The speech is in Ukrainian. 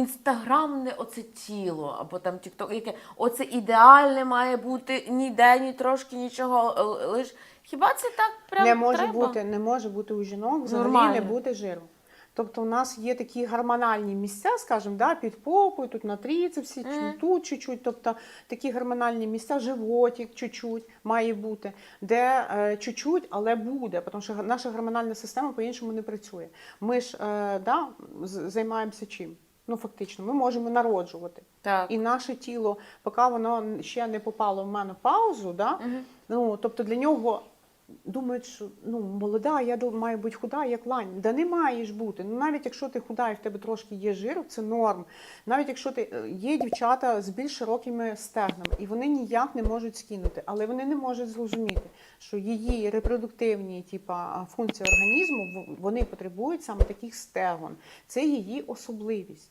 інстаграмне оце тіло, або там тікток, яке оце ідеальне має бути ніде, ні трошки нічого. Лиш хіба це так прям не може треба? бути, не може бути у жінок взагалі Нормально. не буде жиру. Тобто у нас є такі гормональні місця, скажімо, да, під попою, тут на тріцепсі, Мгм. тут чуть-чуть. Тобто такі гормональні місця, животик чуть-чуть має бути, де е, чуть-чуть, але буде, тому що наша гормональна система по-іншому не працює. Ми ж е, да, займаємося чим? Ну, фактично, ми можемо народжувати. Так. І наше тіло, поки воно ще не попало в менопаузу, да, Мгм. Ну, тобто для нього думають, що ну, молода, я маю бути худа, як лань. Да не маєш бути. Ну, навіть якщо ти худа і в тебе трошки є жиру, це норм. Навіть якщо ти е, є дівчата з більш широкими стегнами, і вони ніяк не можуть скинути, але вони не можуть зрозуміти, що її репродуктивні типа, функції організму вони потребують саме таких стегон. Це її особливість.